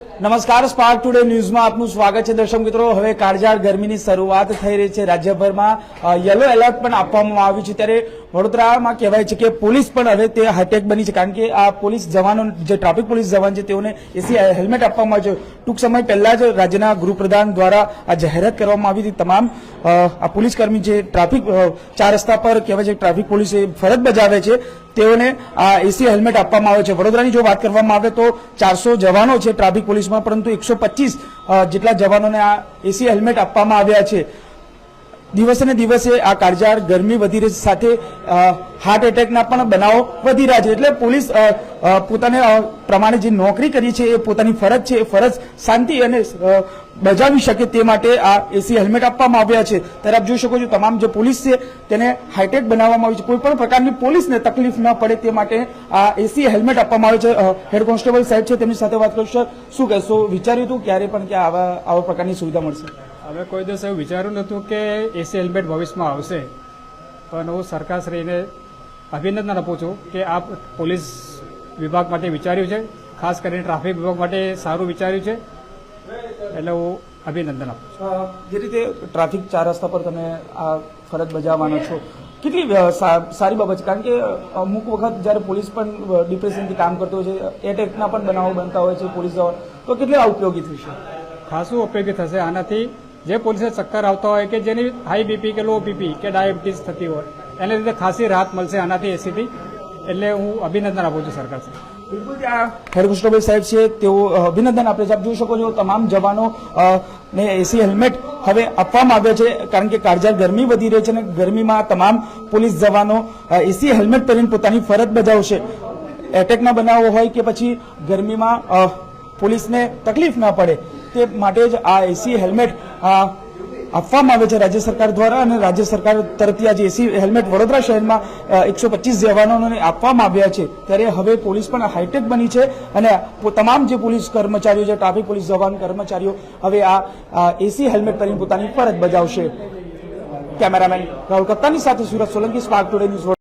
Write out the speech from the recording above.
નમસ્કાર spark today ન્યૂઝમાં આપનું સ્વાગત છે. દર્શક મિત્રો, હવે કાળઝાળ ગરમીની શરૂઆત થઈ રહી છે. રાજ્યભરમાં યલો એલર્ટ પણ આપવામાં આવ્યું છે. ત્યારે વડોદરામાં કહેવાય છે કે પોલીસ પણ હવે તે હાઈટેક બની છે. કારણ કે આ પોલીસ જવાનો, જે ટ્રાફિક પોલીસ જવાન છે, તેઓને એસી હેલ્મેટ આપવામાં આવ્યું ટૂંક સમય પહેલા જ રાજ્યના ગૃહપ્રધાન દ્વારા આ જાહેરાત કરવામાં આવી હતી. તમામ આ પોલીસ કર્મી જે ટ્રાફિક ચાર રસ્તા પર કહેવાય છે, ટ્રાફિક પોલીસ એ ફરજ બજાવે છે તેઓને આ એસી હેલ્મેટ આપવામાં આવે છે. વડોદરાની જો વાત કરવામાં આવે તો ચારસો જવાનો છે ટ્રાફિક પોલીસમાં, પરંતુ એકસો જેટલા જવાનોને આ એસી હેલ્મેટ આપવામાં આવ્યા છે. દિવસે ને દિવસે આ કાળઝાળ ગરમી વધી રહી સાથે હાર્ટ એટેકના પણ બનાવો વધી રહ્યા છે. એટલે પોલીસ પોતાને પ્રમાણે જે નોકરી કરી છે એ પોતાની ફરજ છે. એ ફરજ શાંતિ અને બજાવી શકે તે માટે આ એસી હેલ્મેટ આપવામાં આવ્યા છે. ત્યારે આપ જોઈ શકો છો તમામ જે પોલીસ છે તેને હાઈટેક બનાવવામાં આવી છે. કોઈ પણ પ્રકારની પોલીસને તકલીફ ન પડે તે માટે આ એસી હેલ્મેટ આપવામાં આવે છે. હેડ કોન્સ્ટેબલ સાહેબ છે તેમની સાથે વાત કરું સર, શું કહેશો? વિચાર્યું હતું ક્યારે પણ કે આવા આવા પ્રકારની સુવિધા મળશે? હવે કોઈ દિવસ એવું વિચાર્યું નહોતું કે એસી હેલ્મેટ ભવિષ્યમાં આવશે. પણ હું સરકારશ્રીને અભિનંદન આપું છું કે આ પોલીસ વિભાગ માટે વિચાર્યું છે. ખાસ કરીને ટ્રાફિક વિભાગ માટે સારું વિચાર્યું છે. એટલે હું અભિનંદન આપું છું. જે રીતે ટ્રાફિક ચાર રસ્તા પર તમે આ ફરજ બજાવવાનો છો કેટલી સારી બાબત છે? કારણ કે અમુક વખત જ્યારે પોલીસ પણ ડિપ્રેશનથી કામ કરતો હોય છે એટેકના પણ બનાવો બનતા હોય છે પોલીસ. તો કેટલા ઉપયોગી થશે? ખાસું ઉપયોગી થશે. આનાથી જે પોલીસને ચક્કર આવતા હોય કે જેની હાઈ બીપી કે લો બીપી કે ડાયાબિટીસ થતી હોય એને લીધે ખાસી રાહત મળશે આનાથી એસીથી એટલે હું અભિનંદન આપું છું સરકાર કોન્સ્ટેબલ સાહેબ છે તેઓ અભિનંદન આપે છે. આપ જોઈ શકો છો તમામ જવાનો ને એસી હેલ્મેટ હવે આપવામાં આવ્યા છે કારણ કે કાળજાળ ગરમી વધી રહી છે અને ગરમીમાં તમામ પોલીસ જવાનો એસી હેલ્મેટ પહેરીને પોતાની ફરજ બજાવશે. એટેકના બનાવો હોય કે પછી ગરમીમાં પોલીસને તકલીફ ના પડે તે માટે જ આ એસી હેલ્મેટ આપવામાં આવે છે રાજ્ય સરકાર દ્વારા અને રાજ્ય સરકાર તરફથી આજે એસી હેલ્મેટ વડોદરા શહેરમાં એકસો પચીસ જવાનોને આપવામાં આવ્યા છે. ત્યારે હવે પોલીસ પણ હાઈટેક બની છે અને તમામ જે પોલીસ કર્મચારીઓ છે ટ્રાફિક પોલીસ જવાન કર્મચારીઓ, હવે આ એસી હેલ્મેટ પહેરીને પોતાની ફરજ બજાવશે. કેમેરામેન રાહુલ કત્તાની સાથે Surat Solanki Spark Today News